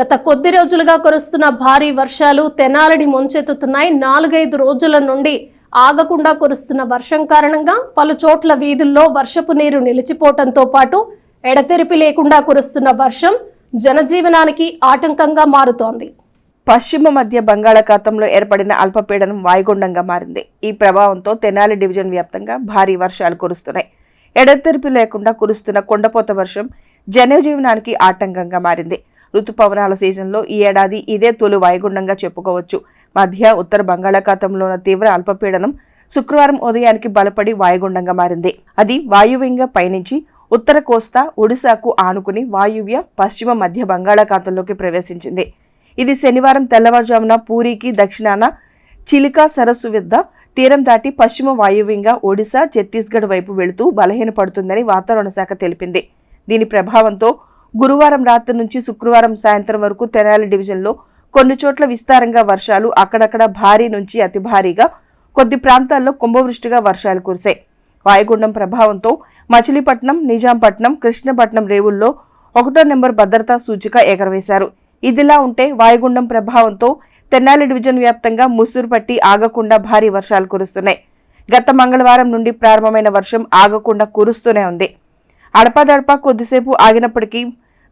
గత కొద్ది రోజులుగా కురుస్తున్న భారీ వర్షాలు తెనాలిని ముంచెత్తుతున్నాయి. నాలుగైదు రోజుల నుండి ఆగకుండా కురుస్తున్న వర్షం కారణంగా పలు చోట్ల వీధుల్లో వర్షపు నీరు నిలిచిపోవటంతో పాటు ఎడతెరిపి లేకుండా కురుస్తున్న వర్షం జనజీవనానికి ఆటంకంగా మారుతోంది. పశ్చిమ మధ్య బంగాళాఖాతంలో ఏర్పడిన అల్పపీడనం వాయుగుండంగా మారింది. ఈ ప్రభావంతో తెనాలి డివిజన్ వ్యాప్తంగా భారీ వర్షాలు కురుస్తున్నాయి. ఎడతెరిపి లేకుండా కురుస్తున్న కొండపోత వర్షం జనజీవనానికి ఆటంకంగా మారింది. ఋతుపవనాల సీజన్లో ఈ ఏడాది ఇదే తొలి వాయుగుండంగా చెప్పుకోవచ్చు. మధ్య ఉత్తర బంగాళాఖాతంలో ఉన్న తీవ్ర అల్పపీడనం శుక్రవారం ఉదయానికి బలపడి వాయుగుండంగా మారింది. అది వాయువ్యంగా పయనించి ఉత్తర కోస్తా ఒడిశాకు ఆనుకుని వాయువ్య పశ్చిమ మధ్య బంగాళాఖాతంలోకి ప్రవేశించింది. ఇది శనివారం తెల్లవారుజామున పూరికి దక్షిణాన చిలికా సరస్సు వద్ద తీరం దాటి పశ్చిమ వాయువ్యంగా ఒడిశా ఛత్తీస్గఢ్ వైపు వెళుతూ బలహీనపడుతుందని వాతావరణ శాఖ తెలిపింది. దీని ప్రభావంతో గురువారం రాత్రి నుంచి శుక్రవారం సాయంత్రం వరకు తెనాలి డివిజన్లో కొన్ని చోట్ల విస్తారంగా వర్షాలు అక్కడక్కడ భారీ నుంచి అతి భారీగా కొద్ది ప్రాంతాల్లో కుంభవృష్టిగా వర్షాలు కురిశాయి. వాయుగుండం ప్రభావంతో మచిలీపట్నం నిజాంపట్నం కృష్ణపట్నం రేవుల్లో ఒకటో నెంబర్ భద్రతా సూచిక ఎగరవేశారు. ఇదిలా ఉంటే వాయుగుండం ప్రభావంతో తెనాలి డివిజన్ వ్యాప్తంగా ముసురు పట్టి ఆగకుండా భారీ వర్షాలు కురుస్తున్నాయి. గత మంగళవారం నుండి ప్రారంభమైన వర్షం ఆగకుండా కురుస్తూనే ఉంది. అడపాదడపా కొద్దిసేపు ఆగినప్పటికీ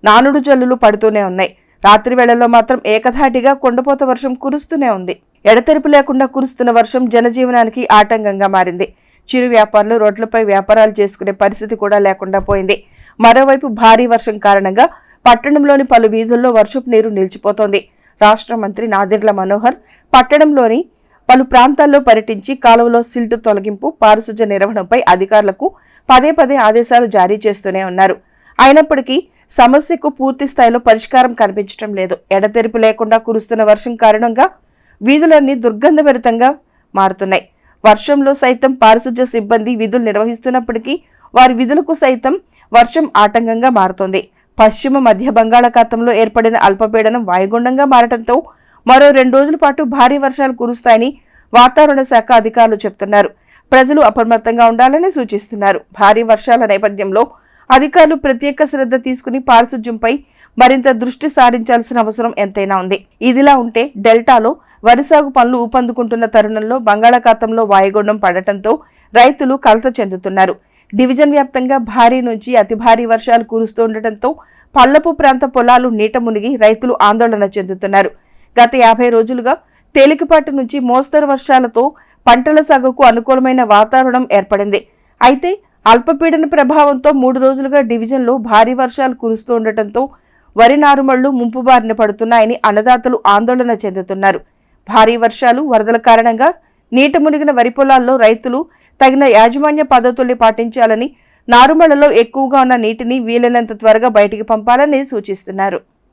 నానుడు జల్లులు పడుతూనే ఉన్నాయి. రాత్రి వేళల్లో మాత్రం ఏకధాటిగా కొండపోత వర్షం కురుస్తూనే ఉంది. ఎడతెరిపి లేకుండా కురుస్తున్న వర్షం జనజీవనానికి ఆటంకంగా మారింది. చిరు వ్యాపారులు రోడ్లపై వ్యాపారాలు చేసుకునే పరిస్థితి కూడా లేకుండా పోయింది. మరోవైపు భారీ వర్షం కారణంగా పట్టణంలోని పలు వీధుల్లో వర్షపు నీరు నిలిచిపోతోంది. రాష్ట్ర మంత్రి నాదిర్ల మనోహర్ పట్టణంలోని పలు ప్రాంతాల్లో పర్యటించి కాలువలో సిల్ట్ తొలగింపు పారిశుధ్య నిర్వహణపై అధికారులకు పదే పదే ఆదేశాలు జారీ చేస్తూనే ఉన్నారు. అయినప్పటికీ సమస్యకు పూర్తి స్థాయిలో పరిష్కారం కనిపించడం లేదు. ఎడతెరిపి లేకుండా కురుస్తున్న వర్షం కారణంగా వీధులన్నీ దుర్గంధభరితంగా మారుతున్నాయి. వర్షంలో సైతం పారిశుధ్య సిబ్బంది విధులు నిర్వహిస్తున్నప్పటికీ వారి విధులకు సైతం వర్షం ఆటంకంగా మారుతోంది. పశ్చిమ మధ్య బంగాళాఖాతంలో ఏర్పడిన అల్పపీడనం వాయుగుండంగా మారటంతో మరో రెండు రోజుల పాటు భారీ వర్షాలు కురుస్తాయని వాతావరణ శాఖ అధికారులు చెబుతున్నారు ప్రజలు అప్రమత్తంగా ఉండాలని సూచిస్తున్నారు. భారీ వర్షాల నేపథ్యంలో అధికారులు ప్రత్యేక శ్రద్ధ తీసుకుని పారిశుద్ధ్యంపై మరింత దృష్టి సారించాల్సిన అవసరం ఎంతైనా ఉంది. ఇదిలా ఉంటే డెల్టాలో వరి సాగు పనులు ఊపందుకుంటున్న తరుణంలో బంగాళాఖాతంలో వాయుగుండం పడటంతో రైతులు కలత చెందుతున్నారు. డివిజన్ వ్యాప్తంగా భారీ నుంచి అతి భారీ వర్షాలు కురుస్తుండటంతో పల్లపు ప్రాంత పొలాలు నీట మునిగి రైతులు ఆందోళన చెందుతున్నారు. గత యాభై రోజులుగా తేలికపాటి నుంచి మోస్తరు వర్షాలతో పంటల సాగుకు అనుకూలమైన వాతావరణం ఏర్పడింది. అయితే అల్పపీడన ప్రభావంతో మూడు రోజులుగా డివిజన్లో భారీ వర్షాలు కురుస్తుండటంతో వరి నారుమళ్ళు ముంపు బారిన పడుతున్నాయని అన్నదాతలు ఆందోళన చెందుతున్నారు. భారీ వర్షాలు వరదల కారణంగా నీట మునిగిన వరి పొలాల్లో రైతులు తగిన యాజమాన్య పద్ధతుల్ని పాటించాలని నారుమళ్ళలో ఎక్కువగా ఉన్న నీటిని వీలైనంత త్వరగా బయటికి పంపాలని సూచిస్తున్నారు.